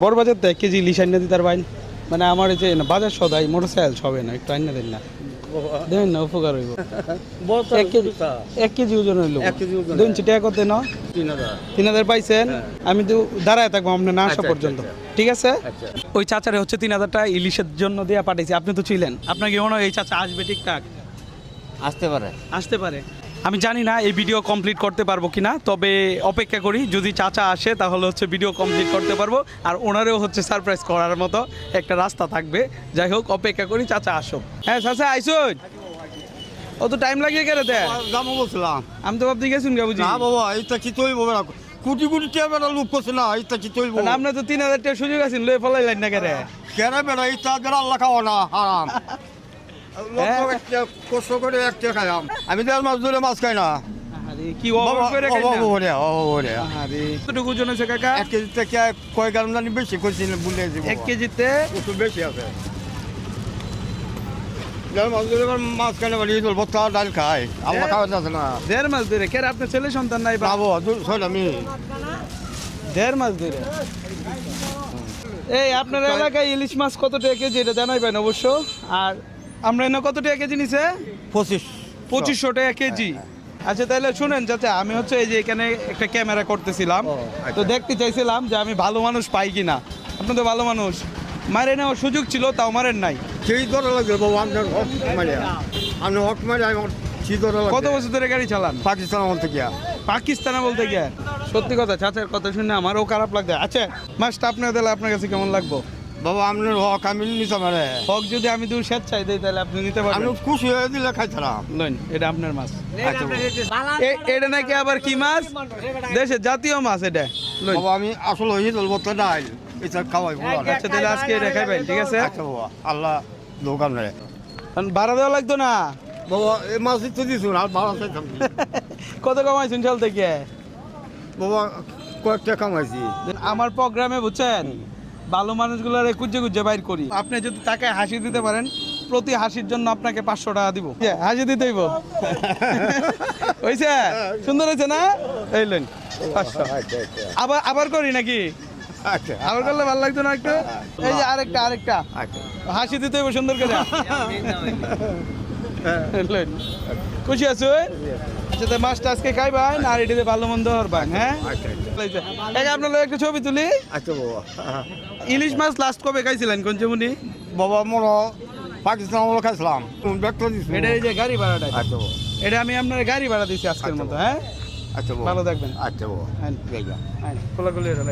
বড় বাজার তো এক কেজি ইলিশ আইনা দিতার বাইন মানে আমার এই যে বাজার সদাই মোটর সাইকেল সবে না একটু আইনা দেন না। দেন না উপকার হইব। এক কেজি ওজন হইল। এক কেজি ওজন, দেন টাকা কত ন? তিন হাজার। পাইছেন? আমি তো দাঁড়ায় থাকব আপনার না আসা আচ্ছা, পর্যন্ত। আচ্ছা, ঠিক আছে? আচ্ছা। ওই চাচারে হচ্ছে তিন হাজার টাকা ইলিশের জন্য দেয়া পাঠাইছি। আপনি তো ছিলেন। আপনাকে মনে হয় এই চাচা আসবে ঠিকঠাক? আসতে পারে। আসতে পারে। আমি জানি না এই ভিডিও কমপ্লিট করতে পারব কিনা তবে অপেক্ষা করি যদি চাচা আসে তাহলে হচ্ছে ভিডিও কমপ্লিট করতে পারব আর ওনারেও হচ্ছে সারপ্রাইজ করার মতো একটা রাস্তা থাকবে। যাই হোক অপেক্ষা করি চাচা আসো হ্যাঁ চাচা আইসুন। অত টাইম লাগিয়ে গেলে দামও বলছিলাম। আমি তো ভাবতে গেছুন গা বুঝি। না বাবা এইটা কি কোটি কোটি টাকা বেড়া লোক করছে না এইটা কি তৈব? না, আপনার তো তিন হাজার টাকা সুযোগ আছেন লয়ে ফলাইলেন না কেরে। কেন বেড়া এইটা বেড়া আল্লাহ খাওয়া না হারাম। কষ্ট করে একটা খাইলাম আমি দেড় মাস ধরে মাছ খাই না। কি করে খাইলেন? এক আরে, কতটুকু ওজন হয়েছে কাকা? কেজি থেকে কয় গ্রাম জানি বেশি করছি বলে এক কেজিতে? একটু বেশি আছে। মাছ বলি ডাল খাই আল্লাহ খাওয়া যাচ্ছে না। দেড় মাস ধরে? কেন আপনার ছেলে সন্তান নাই বাবু আমি দেড় মাস ধরে? এই আপনার এলাকায় ইলিশ মাছ কত টাকা কেজি? এটা জানাইবেন অবশ্য। আর আমরা এনে কত টাকা কেজি নিছে? পঁচিশ। পঁচিশশো টাকা কেজি। আচ্ছা তাহলে শুনেন চাচা আমি হচ্ছে এই যে এখানে একটা ক্যামেরা করতেছিলাম। আচ্ছা। তো দেখতে চাইছিলাম যে আমি ভালো মানুষ পাই কিনা। আপনি তো ভালো মানুষ। মারে নেওয়ার সুযোগ ছিল তাও মারেন নাই। সেই লাগবে বাবু আপনার হক মারে আপনি হক মারে আমার সেই দরে কত বছর ধরে গাড়ি চালান? পাকিস্তান বলতে গিয়া। পাকিস্তানে বলতে গিয়ে? সত্যি কথা চাচার কথা শুনে আমারও খারাপ লাগছে। আচ্ছা মাছটা আপনার দিলে আপনার কাছে কেমন লাগবো? বাবা আপনার হক আমি নিতে পারে হক যদি আমি দু স্বেচ্ছায় দিই তাহলে আপনি নিতে আমি খুশি হয়ে দিলে লইন এটা আপনার মাছ। আচ্ছা এ- এটা নাকি আবার কি মাছ? দেশের জাতীয় মাছ এটা। বাবা আমি আসলে হয়ে তো ডাল এটা খাওয়াই আচ্ছা তাহলে আজকে এটা খাইবেন ঠিক আছে? আচ্ছা বাবা আল্লাহ দোকান রে। ভাড়া দেওয়া লাগতো না? বাবা এই মাছ তো দিছুন আর ভাড়া চাইতাম কত কামাইছেন সাল থেকে? বাবা কয়েকটা কামাইছি। আমার প্রোগ্রামে বুঝছেন? ভালো মানুষগুলোর কুজে কুজে বাইর করি। আপনি যদি তাকে হাসি দিতে পারেন প্রতি হাসির জন্য আপনাকে পাঁচশো টাকা দিব। হাসি দিতে হইব? হয়েছে সুন্দর হয়েছে না? এই লেন পাঁচশো। আচ্ছা আচ্ছা আবার আবার করি নাকি? আচ্ছা। আবার করলে ভালো লাগতো না একটু? এই যে আরেকটা আরেকটা। আচ্ছা। হাসি দিতে হইব সুন্দর করে। খুশি আছো? আচ্ছা তো মাছটা আজকে খাইবান আর এটিতে ভালো মন্দ হরবান হ্যাঁ? আচ্ছা আচ্ছা। আপনার একটা ছবি তুলি। আচ্ছা বাবা। ইলিশ মাছ লাস্ট কবে খাইছিলেন কঞ্চমুনি বাবা মনে পাকিস্তান আমলে খাইছিলাম। এটা এই যে গাড়ি ভাড়াটা। আচ্ছা এটা আমি আপনার গাড়ি ভাড়া দিছি আজকের আচ্ছা মতো হ্যাঁ? আচ্ছা ভালো থাকবেন। আচ্ছা বাবা। হ্যাঁ। হ্যাঁ। খোলাখুলি এটা